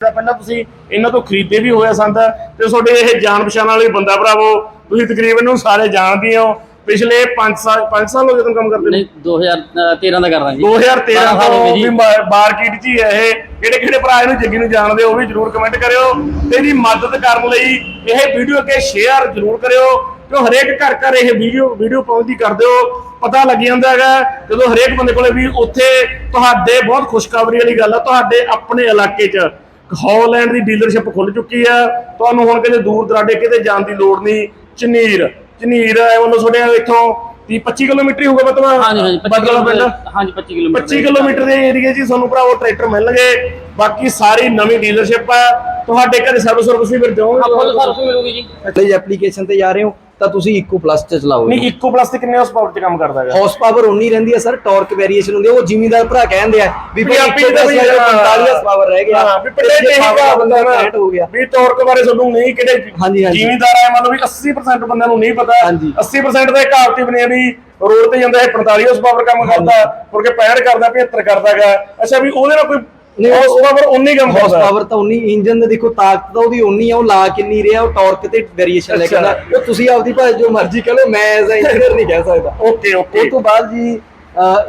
ਪਹਿਲਾਂ ਤੁਸੀਂ ਇਹਨਾਂ ਤੋਂ ਖਰੀਦੇ ਵੀ ਹੋਇਆ ਸੰਦ ਤੇ ਤੁਹਾਡੇ ਇਹ ਜਾਣ ਪਛਾਣ ਵਾਲੇ ਬੰਦਾ ਭਰਾਵੋ ਤੁਸੀਂ ਤਕਰੀਬਨ ਨੂੰ ਸਾਰੇ ਜਾਣਦੇ ਹੋ। ਪਿਛਲੇ 5 ਸਾਲ 5 ਸਾਲ ਹੋ ਗਏ ਤੁਹਾਨੂੰ ਕੰਮ ਕਰਦੇ ਨੂੰ? ਨਹੀਂ 2013 ਦਾ ਕਰਦਾ ਜੀ 2013 ਬਾਰਾਂ ਸਾਲ ਹੋ ਤੋਂ ਵੀ ਜੀ। ਮਾਰਕੀਟ 'ਚ ਹੀ ਹੈ ਇਹ। ਕਿਹੜੇ ਕਿਹੜੇ ਭਰਾ ਇਹਨੂੰ ਜੱਗੀ ਨੂੰ ਜਾਣਦੇ ਉਹ ਵੀ ਜਰੂਰ ਕਮੈਂਟ ਕਰਿਓ। ਤੇ ਇਹਦੀ ਮਦਦ ਕਰਨ ਲਈ ਇਹ ਵੀਡੀਓ ਅੱਗੇ ਸ਼ੇਅਰ ਜਰੂਰ ਕਰਿਓ। ਕਿਉਂ ਹਰੇਕ ਘਰ ਘਰ ਇਹ ਵੀਡੀਓ ਵੀਡੀਓ ਪਹੁੰਚਦੀ ਕਰ ਦਿਓ ਪਤਾ ਲੱਗ ਜਾਂਦਾ ਹੈਗਾ ਜਦੋਂ ਹਰੇਕ ਬੰਦੇ ਕੋਲੇ ਵੀ ਉੱਥੇ ਤੁਹਾਡੇ ਬਹੁਤ ਖੁਸ਼ਖਬਰੀ ਵਾਲੀ ਗੱਲ ਆ ਤੁਹਾਡੇ ਆਪਣੇ ਇਲਾਕੇ 'ਚ। ਹੌਲੈਂਡ ਦੀ ਡੀਲਰਸ਼ਿਪ ਖੁੱਲ ਚੁੱਕੀ ਆ। ਤੁਹਾਨੂੰ ਹੁਣ ਕਿਤੇ ਦੂਰ ਦਰਾਡੇ ਕਿਤੇ ਜਾਣ ਦੀ ਲੋੜ ਨਹੀਂ। ਝਨੀਰ ਝਨੀਰ ਐ ਵੱਲੋਂ ਤੁਹਾਡੇ ਇੱਥੋਂ। 30 25 ਕਿਲੋਮੀਟਰ ਹੀ ਹੋਊਗਾ ਮਤਲਬ ਹਾਂਜੀ ਹਾਂਜੀ 25 ਬਦਲਾ ਪਿੰਡ? ਕਿਲੋਮੀਟਰ ਹਾਂਜੀ 25 ਕਿਲੋਮੀਟਰ। 25 ਕਿਲੋਮੀਟਰ ਦੇ ਏਰੀਆ 'ਚ ਹੀ ਤੁਹਾਨੂੰ ਭਰਾਵੋ ਟਰੈਕਟਰ ਮਿਲਣਗੇ। ਬਾਕੀ ਸਾਰੀ ਨਵੀਂ ਡੀਲਰਸ਼ਿਪ ਆ। ਤੁਹਾਡੇ ਘਰੇ ਸਰਵਿਸ ਸਰਵਿਸ ਵੀ ਫਿਰ ਹਾਂ ਫੁੱਲ ਦਿਓਗੇ ਸਰਵਿਸ ਮਿਲੂਗੀ ਜੀ। ਜੇ ਐਪਲੀਕੇਸ਼ਨ ਤੇ ਜਾ ਰਹੇ ਹੋ। ਤਾਂ ਤੁਸੀਂ ਇਕੋ ਪਲੱਸ ਚ ਚਲਾਓਗੇ ਨਹੀਂ ਇੱਕੋ ਪਲੱਸ ਤੇ ਕਿੰਨੇ ਹਾਰਸ ਪਾਵਰ 'ਚ ਕੰਮ ਕਰਦਾ ਹੈਗਾ? ਹਾਰਸ ਪਾਵਰ ਉਨੀ ਰਹਿੰਦੀ ਹੈ ਸਰ ਟਾਰਕ ਵੇਰੀਏਸ਼ਨ ਹੁੰਦੀ ਹੈ। ਉਹ ਜ਼ਿਮੀਂਦਾਰ ਭਰਾ ਕਹਿੰਦੇ ਆ ਵੀ ਪੰਜਾਬੀ ਦਾ plus ਵੀ 45 ਹਾਰਸ ਪਾਵਰ ਰਹਿ ਗਿਆ। ਹਾਂ ਵੀ ਪਿੰਡੇ ਤੇ ਤੇ ਹੀ power ਕਹਾ ਬੰਦਾ ਨਾ 65 ਹੋ ਗਿਆ। ਵੀ ਟੌਰਕ ਬਾਰੇ ਤੁਹਾਨੂੰ ਨਹੀਂ ਕਿਹੜੇ ਹਾਂਜੀ, ਹਾਂਜੀ। ਜ਼ਿਮੀਂਦਾਰ ਆ ਮੰਨ ਲਓ ਵੀ 80% ਬੰਦਿਆਂ ਨੂੰ ਨਹੀਂ ਪਤਾ। ਹਾਂਜੀ। 80% ਦਾ ਕਹਾਵਤੀ ਬਣੀ ਵੀ ਰੋਡ ਤੇ ਜਾਂਦਾ ਹੈ 45 ਹਾਰਸ ਪਾਵਰ ਕੰਮ ਕਰਦਾ ਮੁੜ ਕੇ 65 ਕਰਦਾ 75 ਕਰਦਾ ਹੈਗਾ। ਅੱਛਾ ਵੀ ਉਹਦੇ ਨਾਲ ਕੋਈ ਨਹੀਂ, ਹਾਰਸ ਪਾਵਰ ਉਨੀ ਕੰਮ ਹਾਰਸ ਕਰਦਾ। ਪਾਵਰ ਤਾਂ ਉਨੀ ਇੰਜਨ ਦੇ ਦੇਖੋ ਤਾਕਤ ਤਾਂ ਉਹਦੀ ਉਨੀ ਆ ਉਹ ਲਾ ਕਿੰਨੀ ਰਿਹਾ ਉਹ ਟਾਰਕ ਤੇ ਵੇਰੀਏਸ਼ਨ ਲੈ ਕੇ। ਆਉਂਦਾ। ਉਹ ਤੁਸੀਂ ਆਪਦੀ ਭਾਵੇਂ ਜੋ ਮਰਜ਼ੀ ਕਹ ਮੈਂ ਐਜ਼ ਅ ਇੰਜੀਨੀਅਰ ਨਹੀਂ ਕਹਿ ਸਕਦਾ। ਓਕੇ ਓਕੇ ਉਹ ਤੋਂ ਬਾਅਦ ਜੀ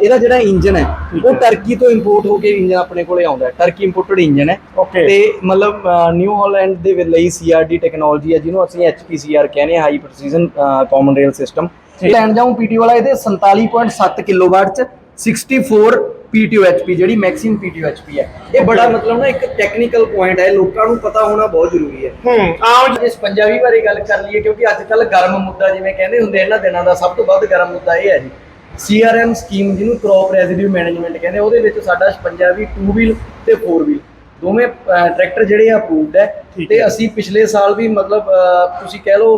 ਇਹਦਾ ਜਿਹੜਾ ਇੰਜਨ ਹੈ ਉਹ ਟਰਕੀ ਤੋਂ ਇੰਪੋਰਟ ਹੋ ਕੇ ਇੰਜਨ ਆਪਣੇ ਕੋਲੇ ਆਉਂਦਾ ਹੈ। ਟਰਕੀ ਇੰਪੋਰਟਡ ਇੰਜਨ ਹੈ. ਤੇ ਮਤਲਬ ਨਿਊ ਹਾਲੈਂਡ ਦੇ ਲਈ ਸੀਆਰਡੀ ਟੈਕਨੋਲੋਜੀ ਹੈ ਜਿਹਨੂੰ ਅਸੀਂ ਐਚਪੀਸੀਆਰ ਕਹਿੰਦੇ ਹਾਂ high precision common rail system ਲੈਣ ਜਾਊਂ ਪੀਟੀਓ ਵਾਲਾ ਇਹਦੇ 47.7 ਕਿਲੋਵਾਟ ਚ। 64 ਪੀਟੀਓ ਐਚਪੀ ਜਿਹੜੀ ਪੀਟੀਓ ਐਚਪੀ ਹੈ। ਇਹ ਬੜਾ ਮਤਲਬ ਨਾ ਇੱਕ ਟੈਕਨੀਕਲ ਪੁਆਇੰਟ ਹੈ ਲੋਕਾਂ ਨੂੰ ਪਤਾ ਹੋਣਾ ਬਹੁਤ ਜ਼ਰੂਰੀ ਹੈ। ਹੂੰ ਆਮ ਇਸ ਪੰਜਾਬੀ ਬਾਰੇ ਗੱਲ ਕਰ ਲਈਏ ਕਿਉਂਕਿ ਅੱਜ ਕੱਲ ਗਰਮ ਮੁੱਦਾ ਜਿਵੇਂ ਕਹਿੰਦੇ ਹੁੰਦੇ ਇਹਨਾਂ ਦਿਨਾਂ ਦਾ ਸਭ ਤੋਂ ਵੱਧ ਗਰਮ ਮੁੱਦਾ ਇਹ ਹੈ ਜੀ। ਸੀਆਰਐਮ ਸਕੀਮ ਜਿਹਨੂੰ ਕ੍ਰੌਪ ਰੈਜ਼ੀਡਿਊ ਮੈਨੇਜਮੈਂਟ ਕਹਿੰਦੇ ਉਹਦੇ ਵਿੱਚ ਸਾਡਾ ਪੰਜਾਬੀ 2 ਵੀਲ ਤੇ 4 ਵੀਲ ਦੋਵੇਂ ਟਰੈਕਟਰ ਜਿਹੜੇ ਆ ਅਪਰੂਵਡ ਹੈ ਤੇ ਅਸੀਂ ਪਿਛਲੇ ਸਾਲ ਵੀ ਮਤਲਬ ਤੁਸੀਂ ਕਹਿ ਲਓ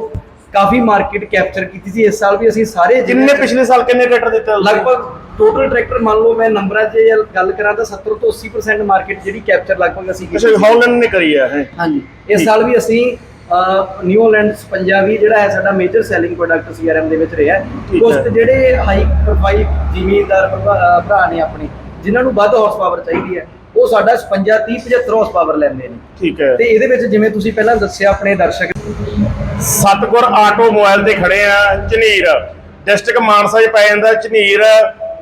ਕਾਫੀ ਮਾਰਕੀਟ ਕੈਪਚਰ ਕੀਤੀ ਸੀ। ਇਸ ਸਾਲ ਵੀ ਅਸੀਂ ਸਾਰੇ 'ਚ- ਪਿਛਲੇ ਸਾਲ ਕਿੰਨੇ ਟਰੈਕਟਰ ਦਿੱਤੇ? ਲਗਭਗ ਟੋਟਲ ਟਰੈਕਟਰ ਮੰਨ ਲਓ ਮੈਂ ਨੰਬਰਾਂ 'ਚ ਗੱਲ ਕਰਾਂ ਤਾਂ 70 ਤੋਂ 80% ਮਾਰਕੀਟ ਜਿਹੜੀ ਕੈਪਚਰ ਲਗਭਗ ਅਸੀਂ ਕੀਤੀ ਅੱਛਾ। ਹੌਲੈਂਡ ਨੇ ਕਰੀ ਆ ਹੈ ਹਾਂਜੀ। ਇਸ ਸਾਲ ਵੀ ਅਸੀਂ ਨਿਊਲੈਂਡਸ ਪੰਜਾਬੀ ਜਿਹੜਾ ਹੈ ਸਾਡਾ ਮੇਜਰ ਸੈਲਿੰਗ ਪ੍ਰੋਡਕਟ ਸੀਆਰਐਮ ਦੇ ਵਿੱਚ ਰਿਹਾ ਕੁਝ। ਜਿਹੜੇ ਹਾਈ ਪ੍ਰੋਫਾਈਲ ਜ਼ਿਮੀਂਦਾਰ ਭਰਾ ਨੇ ਆਪਣੇ ਜਿਨ੍ਹਾਂ ਨੂੰ ਵੱਧ ਹਾਰਸ ਪਾਵਰ ਚਾਹੀਦੀ ਹੈ ਉਹ ਸਾਡਾ 55 30 75 ਹਾਰਸ ਪਾਵਰ ਲੈਂਦੇ ਨੇ। ਠੀਕ ਹੈ। ਤੇ ਇਹਦੇ ਵਿੱਚ ਜਿਵੇਂ ਤੁਸੀਂ ਪਹਿਲਾਂ ਦੱਸਿਆ ਆਪਣੇ ਦਰਸ਼ਕ ਸਤਗੁਰ ਆਟੋ ਮੋਬਾਈਲ ਤੇ ਖੜੇ ਆ, ਝਨੀਰ। ਡਿਸਟ੍ਰਿਕਟ ਮਾਨਸਾ 'ਚ ਪੈ ਜਾਂਦਾ ਝਨੀਰ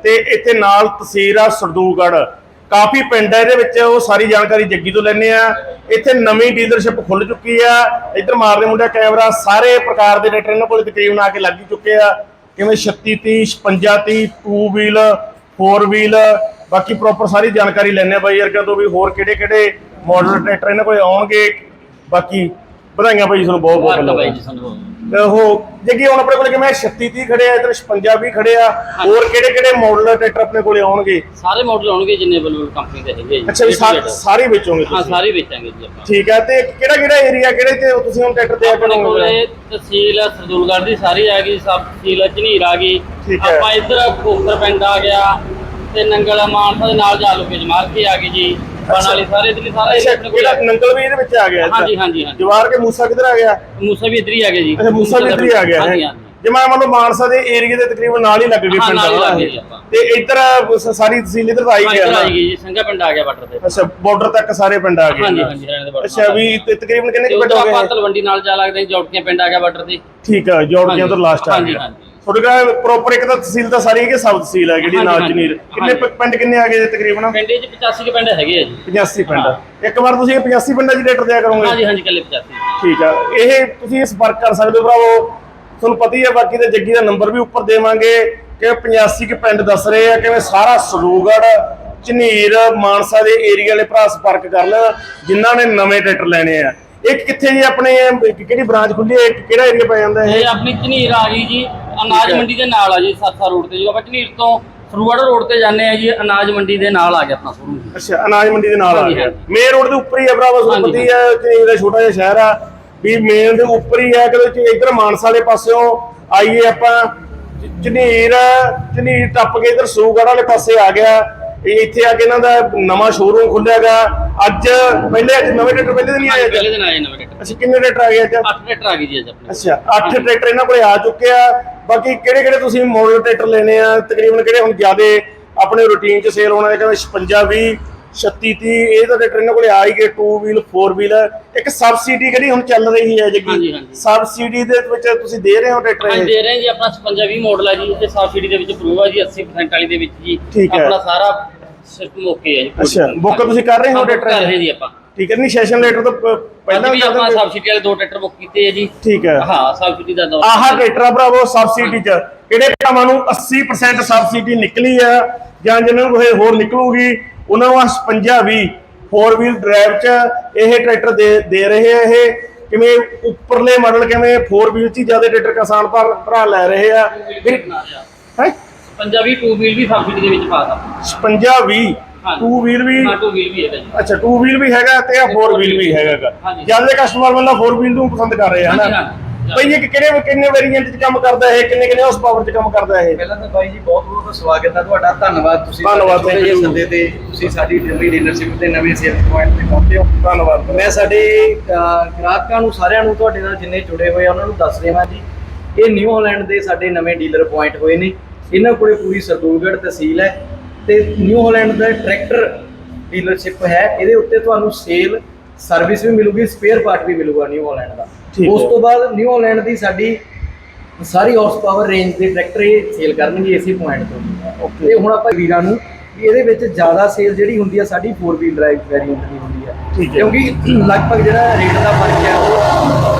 ਤੇ ਇੱਥੇ ਨਾਲ ਤਹਿਸੀਲ ਆ ਸਰਦੂਗੜ ਕਾਫੀ ਪਿੰਡ ਆ ਇਹਦੇ ਵਿੱਚ, ਉਹ ਸਾਰੀ ਜਾਣਕਾਰੀ ਜੱਗੀ ਤੋਂ ਲੈਣੇ ਆ। ਇੱਥੇ ਨਵੀਂ ਡੀਲਰਸ਼ਿਪ ਖੁੱਲ ਚੁੱਕੀ ਆ। ਇੱਧਰ ਮਾਰਦੇ ਮੁੰਡਾ ਕੈਮਰਾ, ਸਾਰੇ ਪ੍ਰਕਾਰ ਦੇ ਟਰੈਕਟਰ ਇਹਨਾਂ ਕੋਲ ਤਕਰੀਬਨ ਆ ਕੇ ਲੱਗ ਹੀ ਚੁੱਕੇ ਆ। ਕਿਵੇਂ 36 30 56 30 ਟੂ ਵੀਲ ਫੋਰ ਵੀਲ ਬਾਕੀ ਪ੍ਰੋਪਰ ਸਾਰੀ ਜਾਣਕਾਰੀ ਲੈਣੇ ਆ ਬਾਈ ਯਾਰ ਤੋਂ ਵੀ ਹੋਰ ਕਿਹੜੇ ਕਿਹੜੇ ਮਾਡਲ ਟਰੈਕਟਰ ਇਹਨਾਂ ਕੋਲੇ ਆਉਣਗੇ। ਬਾਕੀ ਵਧਾਈਆਂ ਬਾਈ ਤੁਹਾਨੂੰ ਬਹੁਤ ਬਹੁਤ ਵਾਹ ਬਾਈ ਜੀ ਉਹ ਜੱਗੀ ਹੁਣ ਆਪਣੇ ਕੋਲ ਕਿਵੇਂ 36 30 ਖੜੇ ਆ ਇਧਰ 56 ਵੀ ਖੜੇ ਆ ਹੋਰ ਕਿਹੜੇ ਕਿਹੜੇ ਮਾਡਲ ਟਰੈਕਟਰ ਆਪਣੇ ਕੋਲੇ ਆਉਣਗੇ? ਸਾਰੇ ਮਾਡਲ ਆਉਣਗੇ ਜਿੰਨੇ ਬਲੂਰ ਕੰਪਨੀ ਦੇ ਹੈਗੇ ਜੀ। ਅੱਛਾ ਵੀ ਸਾਰੇ ਵੇਚੋਗੇ ਹਾਂ ਤੁਸੀਂ? ਸਾਰੇ ਵੇਚਾਂਗੇ ਜੀ ਆਪਾਂ। ਠੀਕ ਆ ਤੇ ਕਿਹੜਾ ਕਿਹੜਾ ਏਰੀਆ ਕਿਹੜੇ ਤੇ ਤੁਸੀਂ ਹੁਣ ਟਰੈਕਟਰ ਤੇ ਆ ਆਪਣੇ ਕੋਲੇ ਤਹਿਸੀਲ ਸਰਦੂਲਗੜ੍ਹ ਦੀ ਸਾਰੀ ਆ ਗਈ ਸਬ ਤਹਿਸੀਲ ਝਨੀਰ ਆ ਗਈ। ਹੈ। ਆਪਾਂ ਇੱਧਰ ਖੋਖਰ ਪਿੰਡ ਆ ਗਿਆ ਤੇ ਨੰਗਲ ਮਾਨਸਾ ਦੇ ਨਾਲ ਜਾ ਲੋਕੇ ਜਮਾਲ ਕੇ ਆ ਗਈ ਜੀ। ਬਣ ਵਾਲੀ ਸਾਰੇ ਇਧਰਲੀ ਸਾਰਾ ਅੱਛਾ area ਆਪਣੇ ਕੋਲ ਕਿਹੜਾ ਨੰਗਲ ਵੀ ਇਹਦੇ ਵਿੱਚ ਆ ਗਿਆ ਹਾਂਜੀ ਹਾਂਜੀ ਹਾਂਜੀ। ਜਵਾਰ ਕੇ ਮੂਸਾ ਕਿੱਧਰ ਆ ਗਿਆ? ਮੂਸਾ ਵੀ ਇੱਧਰ ਹੀ ਆ ਗਿਆ ਜੀ। ਅੱਛਾ ਮੂਸਾ ਵੀ ਇੱਧਰ ਹੀ ਆ ਗਿਆ ਹੈ। ਹਾਂਜੀ। ਹਾਂਜੀ ਜੇ ਮੈਂ ਮੰਨ ਲਓ ਮਾਨਸਾ ਦੇ ਏਰੀਆ ਦੇ ਤਕਰੀਬਨ ਨਾਲ ਹੀ ਲੱਗ ਗਏ ਹਾਂ, ਪਿੰਡ ਨਾਲ ਹੀ ਲੱਗ ਗਏ ਆ ਜੀ ਆਪਾਂ। ਤੇ ਇੱਧਰ ਸ- ਸਾਰੀ ਤਹਿਸੀਲ ਇੱਧਰ ਗਿਆ ਇੱਧਰ ਗਈ ਜੀ ਪਿੰਡ ਆ ਗਿਆ ਬਾਰਡਰ ਤੇ। ਅੱਛਾ ਬਾਰਡਰ ਤੱਕ ਸਾਰੇ ਪਿੰਡ ਆ ਗਏ। ਹਾਂਜੀ ਨਾ। ਹਾਂਜੀ ਹਰਿਆਣੇ ਦੇ ਬਾਰਡਰ ਅੱਛਾ ਵੀ ਤਕਰੀਬਨ ਕਿੰਨੇ ਪਿੰਡ ਉਦੋਂ ਹੋ ਆਪਾਂ ਗਏ? ਤਲਵੰਡੀ ਨਾਲ ਜਾ ਲੱਗਦੇ ਜੌਟਕੀਆਂ ਪਿੰਡ ਆ ਗਿਆ ਬਾਰਡਰ ਤੇ। ਠੀਕ ਆ ਜੋੜਕੀਆਂ ਤੋਂ ਲਾਸਟ ਆ ਗਿਆ। ਤੁਹਾਡੇ ਕੋਲ ਪ੍ਰੋਪਰ ਇੱਕ ਤਾਂ ਤਹਿਸੀਲ ਤਾਂ ਸਾਰੀ ਹੈ ਕਿ ਸਬ ਤਹਿਸੀਲ ਹੈ ਜਿਹੜੀ ਨਾਲ ਜਨੀਰ ਕਿੰਨੇ। ਪ- ਪਿੰਡ ਕਿੰਨੇ ਆ ਗਏ ਤਕਰੀਬਨ? ਪਿੰਡ 'ਚ 85 ਕੇ ਪਿੰਡ ਹੈਗੇ ਆ ਜੀ। 85 ਪਿੰਡ। ਇੱਕ ਵਾਰ ਤੁਸੀਂ ਇਹ 85 ਪਿੰਡਾਂ ਦੀ ਡੇਟਰ ਦਿਆ ਕਰੋਗੇ? ਹਾਂਜੀ ਹਾਂਜੀ ਕੱਲੇ 85 ਠੀਕ ਆ। ਇਹ ਤੁਸੀਂ ਸੰਪਰਕ ਕਰ ਸਕਦੇ ਹੋ ਭਰਾਵੋ। ਤੁਹਾਨੂੰ ਪਤਾ ਹੀ ਹੈ ਬਾਕੀ ਤੇ ਜੱਗੀ ਦਾ ਨੰਬਰ ਵੀ ਉੱਪਰ ਦੇਵਾਂਗੇ ਕਿ 85 ਕੇ ਪਿੰਡ ਦੱਸ ਰਹੇ ਆ ਕਿਵੇਂ ਸਾਰਾ ਸਰੂਗੜ ਝਨੀਰ ਮਾਨਸਾ ਦੇ ਏਰੀਆ ਵਾਲੇ ਭਰਾ ਸੰਪਰਕ ਕਰ ਲੈਣ ਜਿਨ੍ਹਾਂ ਨੇ ਨਵੇਂ ਟਰੈਕਟਰ ਲੈਣੇ ਆ। ਇੱਕ ਕਿੱਥੇ ਜੀ ਆਪਣੇ ਇਹ ਕਿਹੜੀ ਬ੍ਰਾਂਚ ਖੁੱਲੀ ਹੈ ਇੱਕ ਕਿਹੜਾ ਏਰੀਆ ਪੈ ਜਾਂਦਾ ਇਹ? ਇਹ ਆਪਣੀ ਝਨੀਰ ਆ ਗਈ ਜੀ ਅਨਾਜ ਹੈ। ਮੰਡੀ ਦੇ ਨਾਲ ਆ ਜੀ ਸਾਥਾ ਰੋਡ ਤੇ ਜਦੋਂ ਆਪਾਂ ਝਨੀਰ ਤੋਂ ਸਰੂਵੜ ਰੋਡ ਤੇ ਜਾਂਦੇ ਆ ਜੀ ਅਨਾਜ ਮੰਡੀ ਦੇ ਨਾਲ ਆ ਗਿਆ ਆਪਣਾ ਸ਼ੋਰੂਮ। ਅੱਛਾ ਅਨਾਜ ਮੰਡੀ ਦੇ ਨਾਲ ਆ ਹਾਂਜੀ, ਗਿਆ। ਹਾਂਜੀ। ਮੇਨ ਰੋਡ ਦੇ ਉੱਪਰ ਹੀ ਆ ਭਰਾਵਾ ਤੁਹਾਨੂੰ ਪਤਾ ਹੀ ਹੈ ਕਿ ਇਹਦਾ ਛੋਟਾ ਜਿਹਾ ਸ਼ਹਿਰ ਆ। ਵੀ ਮੇਨ ਦੇ ਉੱਪਰ ਹੀ ਆ ਕਿ ਇਧਰ ਮਾਨਸਾ ਵਾਲੇ ਪਾਸਿਓਂ ਆਈਏ ਆਪਾਂ ਝ- ਝਨੀਰ ਝਨੀਰ ਟੱਪ ਕੇ ਇਧਰ ਸੂਗੜ ਵਾਲੇ ਪਾਸੇ ਆ ਗਿਆ। ਇਹ ਇੱਥੇ ਆ ਕੇ ਇਹਨਾਂ ਦਾ ਨਵਾਂ ਸ਼ੋਰੂਮ ਖੁੱਲਿਆਗਾ ਅੱਜ ਪਹਿਲੇ ਅੱਜ ਨਵੇਂ ਟਰੈਕਟਰ ਪਹਿਲੇ ਦਿਨ ਹੀ ਆਏ ਪਹਿਲੇ ਦਿਨ ਆਏ ਨਵੇਂ ਟਰੈਕਟਰ ਅੱਛਾ ਕਿੰਨੇ ਟਰੈਕਟਰ ਆ ਗਏ ਅੱਜ? 8 ਟਰੈਕਟਰ ਆ ਗਈ ਜੀ ਅੱਜ ਆਪਣੇ। ਅੱਛਾ 8 ਟਰੈਕਟਰ ਇਹਨਾਂ ਕੋਲੇ ਆ ਚੁੱਕੇ ਆ। ਬਾਕੀ ਕਿਹੜੇ ਕਿਹੜੇ ਤੁਸੀਂ ਮਾਡਲ ਟਰੈਕਟਰ ਲੈਣੇ ਆ? ਤਕਰੀਬਨ ਕਿਹੜੇ ਹੁਣ ਜ਼ਿਆਦੇ ਆਪਣੇ ਰੂਟੀਨ 'ਚ ਸੇਲ ਹੋਣਾ ਜਿਵੇਂ 56 20 36 30 ਇਹ ਤਾਂ ਟਰੈਕਟਰ ਇਹਨਾਂ ਕੋਲੇ ਆ ਹੀ ਗਏ। 2 ਵੀਲ 4 ਵੀਲ ਇੱਕ ਸਬਸਿਡੀ ਕਿਹੜੀ ਹੁਣ ਚੱਲ ਰਹੀ ਹੈ ਜੀ। ਸਬਸਿਡੀ ਦੇ ਵਿੱਚ ਤੁਸੀਂ ਦੇ ਰਹੇ ਹੋ ਟਰੈਕਟਰ ਇਹ? ਦੇ ਰਹੇ ਹਾਂ ਜੀ। ਆਪਣਾ 55 20 ਮਾਡਲ ਹੈ ਜੀ। ਤੇ ਸਬਸਿਡੀ ਦੇ ਵਿੱਚ ਪ੍ਰੂਵ ਹੈ ਜੀ। 80% ਵਾਲੀ ਦੇ ਵਿੱਚ ਜੀ। ਹੈ। ਆਪਣਾ ਸਾਰਾ ਸਿਸਟਮ ਓਕੇ ਹੈ ਜੀ ਕੋਈ ਅੱਛਾ, ਦਿੱਕਤ book ਨਹੀਂ। ਤੁਸੀਂ ਕਰ ਰਹੇ ਹੋ ਹਾਂ, book ਟਰੈਕਟਰ? ਕਰ ਰਹੇ ਜੀ ਆਪਾਂ। ਠੀਕ ਹੈ ਨਹੀਂ ਸੈਸ਼ਨ ਲੈਟਰ ਤਾਂ ਪ- ਪਹਿਲਾਂ ਪਹਿਲਾਂ ਵੀ ਵੀ ਆਪਾਂ ਕਰਦੇ ਸਬਸਿਡੀ ਵਾਲੇ ਦੋ ਟਰੈਕਟਰ ਬੁੱਕ ਕੀਤੇ ਹੈ ਜੀ। ਠੀਕ ਹੈ। ਹਾਂ ਸਬਸਿਡੀ ਦਾ ਦੋ ਆਹ ਟਰੈਕਟਰ ਆ ਭਰਾਵੋ ਸਬਸਿਡੀ ਚ। ਜਿਹੜੇ ਭਰਾਵਾਂ ਨੂੰ 80% ਸਬਸਿਡੀ ਨਿਕਲੀ ਆ ਜਾਂ ਜਿਹਨਾਂ ਨੂੰ ਇਹ ਹੋਰ ਨਿਕਲੂਗੀ ਉਹਨਾਂ ਨੂੰ 55 20 4 ਵੀਲ ਡਰਾਈਵ ਚ ਇਹ ਟਰੈਕਟਰ ਦੇ ਦੇ ਰਹੇ ਆ ਇਹ। ਕਿਵੇਂ ਉੱਪਰਲੇ ਮਾਡਲ ਕਿਵੇਂ 4 ਵੀਲ ਚ ਹੀ ਜ਼ਿਆਦਾ ਟਰੈਕਟਰ ਕਿਸਾਨ ਭਰ ਭਰਾ ਲੈ ਰਹੇ ਆ। ਫਿਰ ਹੈ? ਪੰਜਾਬੀ ਟੂ ਵੀਲ ਵੀ ਸਬਸਿਡੀ ਦੇ ਵਿੱਚ ਪਾਤਾ। 56 20 ਹਾਂਜੀ। 2 ਵੀਲ ਵੀ? ਹਾਂ ਟੂ ਵੀਲ ਵੀ ਹੈ ਜੀ। ਅੱਛਾ 2 ਵੀਲ ਵੀ ਹੈਗਾ ਤੇ ਆ 4 ਵੀਲ ਵੀ ਹੈਗਾ ਹਾਂਜੀ। ਜ਼ਿਆਦਾ ਕਸਟਮਰ ਮਤਲਬ 4 ਵੀਲ ਨੂੰ ਪਸੰਦ ਕਰ ਰਹੇ ਆ ਹਾਂਜੀ, ਹਨਾ? ਹਾਂਜੀ। ਬਈ ਇਹ ਕਿਹੜੇ ਕਿੰਨੇ ਵੇਰੀਐਂਟ ਚ ਕੰਮ ਕਰਦਾ ਇਹ? ਕਿੰਨੇ ਕਿੰਨੇ ਹਾਰਸ ਪਾਵਰ ਚ ਕੰਮ ਕਰਦਾ ਇਹ? ਪਹਿਲਾਂ ਤਾਂ ਬਾਈ ਜੀ ਬਹੁਤ ਬਹੁਤ ਸਵਾਗਤ ਹੈ ਤੁਹਾਡਾ। ਧੰਨਵਾਦ ਤੁਸੀਂ ਧੰਨਵਾਦ, ਸਾਡੇ thank ਛੋਟੇ ਜਿਹੇ you। ਸੱਦੇ ਤੇ ਤੁਸੀਂ ਸਾਡੀ ਦਿੱਲੀ ਡੀਲਰਸ਼ਿਪ ਦੇ ਨਵੇਂ ਸੇਲਸ ਪੁਆਇੰਟ ਤੇ ਪਹੁੰਚੇ ਹੋ। ਧੰਨਵਾਦ। ਮੈਂ ਸਾਡੇ ਅਹ, ਗ੍ਰਾਹਕਾਂ ਨੂੰ ਸਾਰਿਆਂ ਨੂੰ ਤੁਹਾਡੇ ਨਾਲ ਜਿੰਨੇ ਜੁੜੇ ਹੋਏ ਆ ਉਹਨਾਂ ਨੂੰ ਦੱਸ ਰਿਹਾ ਜੀ ਇਹ ਨਿਊ ਹਾਲੈਂਡ ਦੇ ਸਾਡੇ ਨਵੇਂ ਡੀਲਰ ਪੁਆਇੰਟ ਹੋਏ ਨੇ। ਇਹਨਾਂ ਕੋਲੇ ਪੂਰੀ ਸਰਦੂਲਗੜ੍ਹ ਤਹਿਸੀਲ ਹੈ ਤੇ ਨਿਊ ਹਾਲੈਂਡ ਦਾ ਟਰੈਕਟਰ ਡੀਲਰਸ਼ਿਪ ਹੈ ਇਹਦੇ ਉੱਤੇ ਤੁਹਾਨੂੰ ਸੇਲ ਸਰਵਿਸ ਵੀ ਮਿਲੂਗੀ ਸਪੇਅਰ ਪਾਰਟ ਵੀ ਮਿਲੂਗਾ ਨਿਊ ਹਾਲੈਂਡ ਦਾ ਉਸ। ਤੋਂ ਬਾਅਦ ਨਿਊ ਹਾਲੈਂਡ ਦੀ ਸਾਡੀ ਸਾਰੀ ਹਾਰਸ ਪਾਵਰ ਰੇਂਜ ਦੇ ਟਰੈਕਟਰ ਇਹ ਸੇਲ ਕਰਨਗੇ ਇਸੇ ਪੁਆਇੰਟ ਤੋਂ. ਤੇ ਹੁਣ ਆਪਾਂ ਵੀਰਾਂ ਨੂੰ ਵੀ ਇਹਦੇ ਵਿੱਚ ਜ਼ਿਆਦਾ ਸੇਲ ਜਿਹੜੀ ਹੁੰਦੀ ਹੈ ਸਾਡੀ 4 ਵੀਲ ਡਰਾਈਵ ਵੇਰੀਐਂਟ ਦੀ ਹੁੰਦੀ ਹੈ। ਕਿਉਂਕਿ ਲਗਭਗ ਜਿਹੜਾ ਰੇਟ ਦਾ ਫ਼ਰਕ ਹੈ ਉਹ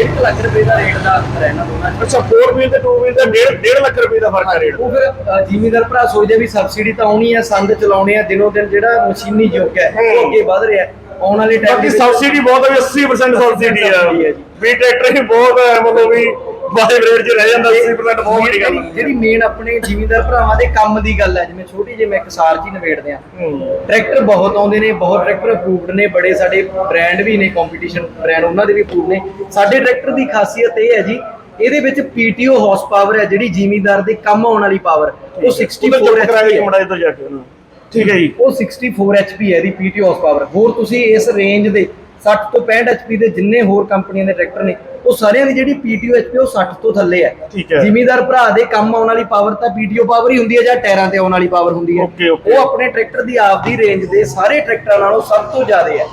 1.5 ਲੱਖ ਰੁਪਏ ਦਾ ਰੇਟ ਦਾ ਅੰਤਰ ਹੈ ਇਹਨਾਂ ਦੋਨਾਂ 'ਚ ਅੱਛਾ 4 ਵੀਲ ਤੇ 2 ਵੀਲ ਦਾ 1.5 ਲੱਖ ਰੁਪਏ ਦਾ ਫ਼ਰਕ ਹੈ ਰੇਟ ਉਹ ਫਿਰ ਅ, ਜ਼ਿਮੀਂਦਾਰ ਭਰਾ ਸੋਚਦੇ ਆ ਵੀ ਸਬਸਿਡੀ ਤਾਂ ਆਉਣੀ ਹੈ ਸੰਦ ਚਲਾਉਣੇ ਆ ਦਿਨੋਂ ਦਿਨ ਜਿਹੜਾ ਮਸ਼ੀਨੀ ਯੁੱਗ ਹੈ ਉਹ ਹੂੰ। ਅੱਗੇ ਵਧ ਰਿਹਾ ਹੈ। ਆਉਣ ਵਾਲੇ ਟਾਈਮ ਬਾਕੀ ਸਬਸਿਡੀ ਬਹੁਤ ਹੈ ਵੀ 80% ਸਬਸਿਡੀ subsidy ਆ ਹੈ ਜੀ। ਵੀ ਟਰੈਕਟਰ ਹੀ ਬਹੁਤ ਹੈ ਮਤਲਬ ਵੀ ਵਾਜਬ ਰੇਟ 'ਚ ਰਹਿ ਜਾਂਦਾ 80% ਬਹੁਤ ਵੱਡੀ ਗੱਲ ਹੈ ਜਿਹੜੀ ਮੇਨ ਆਪਣੇ ਜ਼ਿਮੀਂਦਾਰ ਭਰਾਵਾਂ ਦੇ ਕੰਮ ਦੀ ਗੱਲ ਹੈ ਜਿਵੇਂ ਛੋਟੀ ਜਿਹੀ ਮੈਂ ਚ ਹੀ ਨਿਬੇੜਦੇ ਆ ਹੂੰ। ਟਰੈਕਟਰ ਬਹੁਤ ਆਉਂਦੇ ਨੇ ਬਹੁਤ ਟਰੈਕਟਰ ਅਪਰੂਵਡ ਨੇ ਬੜੇ ਸਾਡੇ ਬ੍ਰਾਂਡ ਵੀ ਨੇ ਕੰਪੀਟੀਸ਼ਨ ਬ੍ਰਾਂਡ ਉਹਨਾਂ ਦੇ ਵੀ ਅਪਰੂਵ ਨੇ। ਸਾਡੇ ਟਰੈਕਟਰ ਦੀ ਖਾਸੀਅਤ ਇਹ ਹੈ ਜੀ ਇਹਦੇ ਵਿੱਚ ਪੀਟੀਓ ਹਾਰਸ ਪਾਵਰ ਹੈ ਜਿਹੜੀ ਜ਼ਿਮੀਂਦਾਰ ਦੇ ਕੰਮ ਆਉਣ ਵਾਲੀ ਪਾਵਰ ਉਹ 64 ਕਰਾਇਆ HP ਜੀ ਹੈ ਮੁੰਡਾ ਇੱਧਰ ਜਾ ਕੇ। ਉਹਨੂੰ। ਠੀਕ ਹੈ ਜੀ। ਉਹ 64 HP ਹੈ ਇਹਦੀ ਪੀਟੀਓ ਹਾਰਸ ਪਾਵਰ ਹੋਰ ਤੁਸੀਂ ਇਸ ਰੇਂਜ ਦੇ 60 ਤੋਂ 65 HP ਦੇ ਜਿੰਨੇ ਹੋਰ ਕੰਪਨੀਆਂ ਦੇ ਟਰੈਕਟਰ ਨੇ ਉਹ ਸਾਰਿਆਂ ਦੀ ਜਿਹੜੀ ਪੀਟੀਓ HP ਉਹ 60 ਤੋਂ ਥੱਲੇ ਹੈ। ਜ਼ਿਮੀਦਾਰ ਭਰਾ ਦੇ ਕੰਮ ਆਉਣ ਵਾਲੀ ਪਾਵਰ ਤਾਂ ਪੀਟੀਓ ਪਾਵਰ ਹੀ ਹੁੰਦੀ ਹੈ ਜਾਂ ਟਾਇਰਾਂ ਤੇ ਆਉਣ ਵਾਲੀ ਪਾਵਰ ਹੁੰਦੀ ਹੈ. ਉਹ ਆਪਣੇ ਟਰੈਕਟਰ ਦੀ ਆਪਦੀ ਰੇਂਜ ਦੇ ਸਾਰੇ ਟਰੈਕਟਰਾਂ ਨਾਲੋਂ ਸਭ ਤੋਂ ਜ਼ਿਆਦਾ ਹੈ।